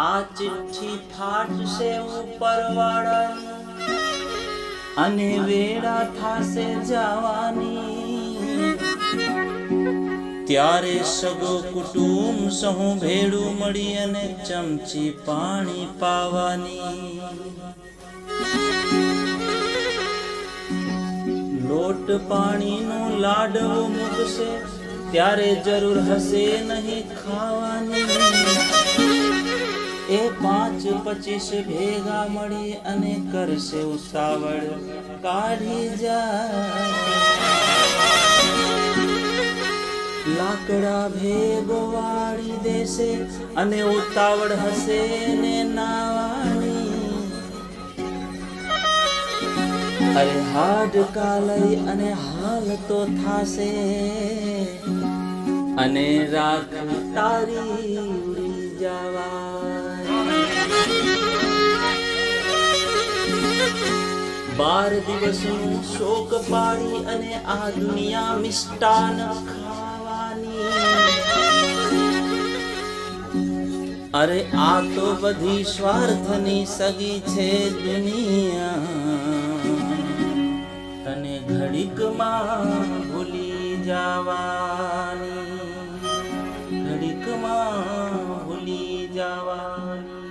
આ ચિઠ્ઠી ફાટશે ઉપર વાળાની અને વેળા થાશે જવાની. ત્યારે સગો કુટુંબ સહુ ભેડું મળી અને ચમચી પાણી પાવાની. લોટ પાણીનો લાડવો મૂકશે, ત્યારે જરૂર હશે નહીં ખાવાની. પચીસ ભેગા મળી અને કરશે ઉતાવળ. કાઢી જાય. લાકડા ભેગો વાળી દેશે અને ઉતાવળ હશે ને નાવાની. અરે હાડકા લઈ અને હાલ તો થાશે. અને રાખ તારી ઉડી જવાય બાર દિવસનું શોક પાડી અને આ દુનિયા મિષ્ટાન ખાવાની. અરે આ તો બધી સ્વાર્થની સગી છે દુનિયા. તને ઘડીકમાં ભૂલી જવાની. ઘડીકમાં ભૂલી જવાની.